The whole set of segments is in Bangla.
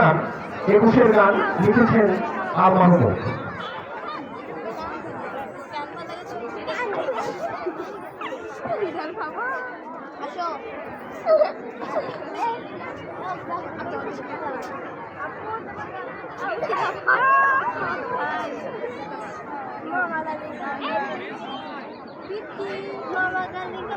নাম একুশের গান লিখেছেন Al Mahmud. Mama galing ka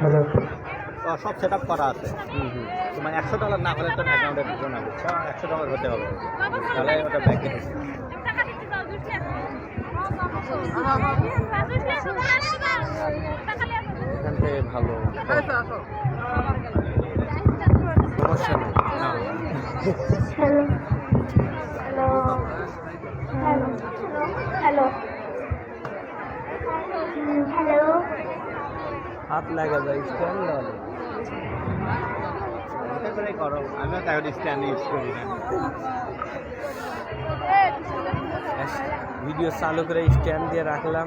Hello সব সেট আপ করা আছে। তোমার একশো ডলার না হলে তো অ্যাকাউন্টে ঢুকবে না। বুঝছ একশো ডলার হতে হবে। তাহলে ওটা ব্যাংকে ঢুকবে ভালো। সমস্যা নেই. হাত লাগা যায় স্ট্যান্ড করো আমিও স্ট্যান্ড ইউজ করি না। ভিডিও চালু করে স্ট্যান্ড দিয়ে রাখলাম।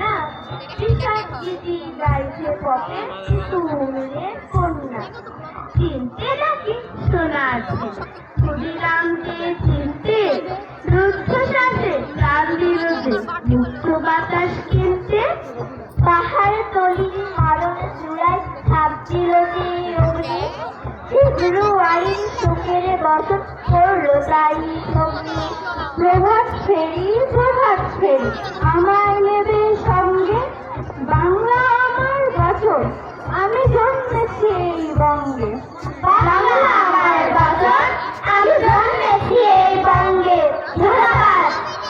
কৃষক দিদি গাইছে পথে তুমুলের কন্যা চিনতে নাকি শোনা আছে ক্ষুদিরামকে চিনতে রুদ্ধ সাথে তার বিরোধে মুক্ত বাতাস কিনতে পাহাড় তলি মারণ চূড়ায় ছাপছিল যে অগ্নি হিব্রু আইন শোকের বসত করল তাই প্রভাত ফেরি প্রভাত ফেরি আমায় fazer.